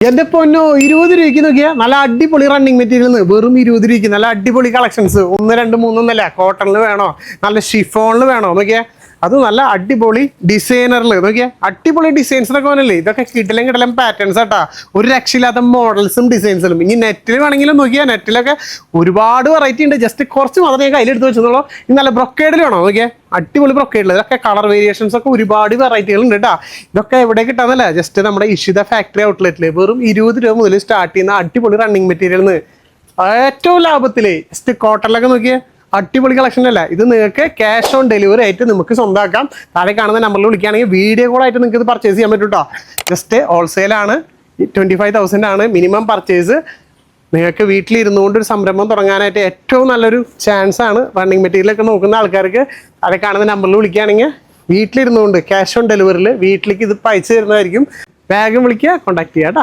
എന്റെ പൊന്നോ ഇരുപത് രൂപയ്ക്ക് നോക്കിയാ നല്ല അടിപൊളി റണ്ണിങ് മെറ്റീരിയൽ വെറും ഇരുപത് രൂപയ്ക്ക് നല്ല അടിപൊളി കളക്ഷൻസ് ഒന്ന് രണ്ട് മൂന്നൊന്നല്ല കോട്ടണിൽ വേണോ? നല്ല ഷിഫോണിൽ വേണോ? നോക്കിയാ. അത് നല്ല അടിപൊളി ഡിസൈനറിൽ നോക്കിയാ അടിപൊളി ഡിസൈൻസ് ഒക്കെ വന്നല്ലേ ഇതൊക്കെ കിടലും കിടലും പാറ്റേൺസ് ആട്ടാ. ഒരു രക്ഷയില്ലാത്ത മോഡൽസും ഡിസൈൻസിലും ഇനി നെറ്റിൽ വേണമെങ്കിലും നോക്കിയാൽ നെറ്റിലൊക്കെ ഒരുപാട് വെറൈറ്റി ഉണ്ട്. ജസ്റ്റ് കുറച്ച് മാത്രമേ ഞാൻ കയ്യിലെടുത്ത് വെച്ചെന്നുള്ളൂ ഇനി നല്ല ബ്രൊക്കേഡിൽ വേണോ? നോക്കിയാ അടിപൊളി ബ്രൊക്കേഡിൽ ഇതൊക്കെ കളർ വേരിയേഷൻസ് ഒക്കെ ഒരുപാട് വെറൈറ്റികൾ ഉണ്ട് കേട്ടോ ഇതൊക്കെ എവിടെ കിട്ടാന്നല്ല? ജസ്റ്റ് നമ്മുടെ ഇഷിത ഫാക്ടറി ഔട്ട്ലെറ്റിൽ വെറും ഇരുപത് രൂപ മുതൽ സ്റ്റാർട്ട് ചെയ്യുന്ന അടിപൊളി റണ്ണിങ് മെറ്റീരിയൽ ഏറ്റവും ലാഭത്തിൽ ജസ്റ്റ് കോട്ടണിലൊക്കെ നോക്കിയേ അടിപൊളി കളക്ഷൻ അല്ല? ഇത് നിങ്ങൾക്ക് ക്യാഷ് ഓൺ ഡെലിവറി ആയിട്ട് നമുക്ക് സ്വന്തമാക്കാം താഴെ കാണുന്ന നമ്പറിൽ വിളിക്കുകയാണെങ്കിൽ വീഡിയോ കോൾ ആയിട്ട് നിങ്ങൾക്ക് ഇത് പർച്ചേസ് ചെയ്യാൻ പറ്റും കേട്ടോ ജസ്റ്റ് ഹോൾസെയിലാണ് ട്വന്റി ഫൈവ് തൗസൻഡ് ആണ് മിനിമം പർച്ചേസ് നിങ്ങൾക്ക് വീട്ടിലിരുന്നുകൊണ്ട് ഒരു സംരംഭം തുടങ്ങാനായിട്ട് ഏറ്റവും നല്ലൊരു ചാൻസ് ആണ് റണ്ണിങ് മെറ്റീരിയൽ ഒക്കെ നോക്കുന്ന ആൾക്കാർക്ക്. താഴെ കാണുന്ന നമ്പറിൽ വിളിക്കുകയാണെങ്കിൽ വീട്ടിലിരുന്നുകൊണ്ട് ക്യാഷ് ഓൺ ഡെലിവറിയിൽ വീട്ടിലേക്ക് ഇത് അയച്ചു തരുന്നതായിരിക്കും. വേഗം വിളിക്കുക കോൺടാക്ട് കേട്ടോ